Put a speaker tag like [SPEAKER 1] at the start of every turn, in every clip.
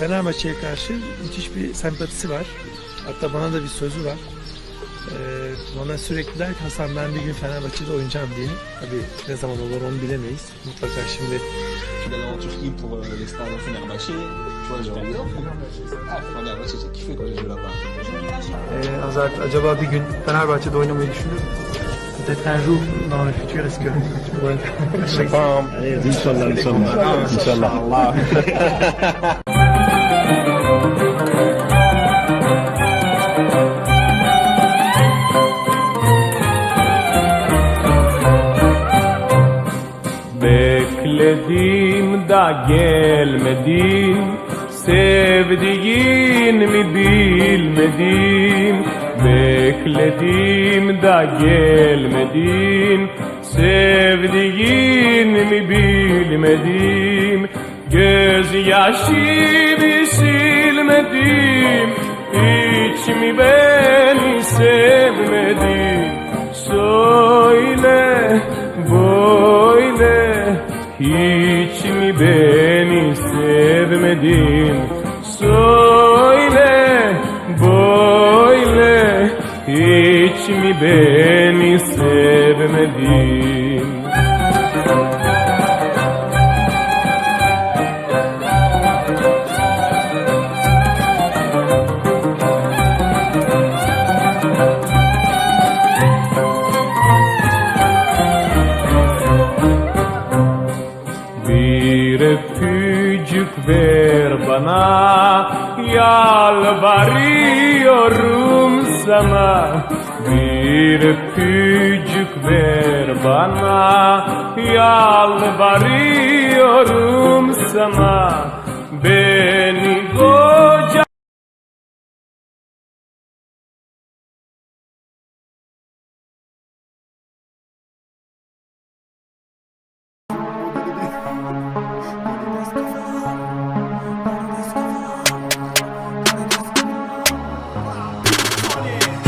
[SPEAKER 1] Fenerbahçe'ye karşı müthiş bir sempatisi var. Hatta bana da bir sözü var. Ee, bana sürekli der ki Hasan ben bir gün Fenerbahçe'de oynayacağım diye. Tabii ne zaman olur onu bilemeyiz. Mutlaka şimdi
[SPEAKER 2] d'aller en Turquie pour euh, Fenerbahçe. Tu vois, genre. Ah, Fenerbahçe, j'ai kiffé quand j'ai joué là-bas.
[SPEAKER 1] Ee, Hazard acaba bir gün Fenerbahçe'de oynamayı düşünür? Peut-être un jour dans le futur est-ce que
[SPEAKER 3] İnşallah inşallah. İnşallah.
[SPEAKER 4] Bekledim da gelmedin Sevdiğin mi bilmedim Bekledim da gelmedin Sevdiğin mi bilmedim Gözyaşımı silmedim. Hiç mi beni sevmedin? Söyle böyle. Hiç mi beni sevmedin? Söyle böyle. Hiç mi beni sevmedin öpücük ver bana Yalvarıyorum sana. Bir öpücük ver bana Yalvarıyorum sana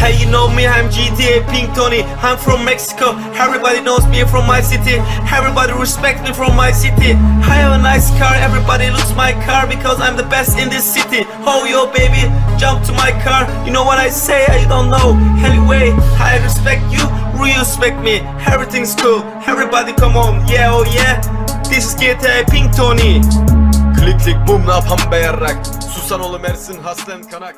[SPEAKER 5] Hey, you know me, I'm GTA Pink Tony. I'm from Mexico. Everybody knows me from my city. Everybody respects me from my city. I have a nice car. Everybody looks my car because I'm the best in this city. Oh, yo, baby, jump to my car. You know what I say? I don't know. Anyway, I respect you. You respect me. Everything's cool. Everybody, come on. Yeah, oh yeah. This is GTA Pink Tony.
[SPEAKER 6] Klik klik bum ne yapan be Susan oğlum Ersin Haslen Kanak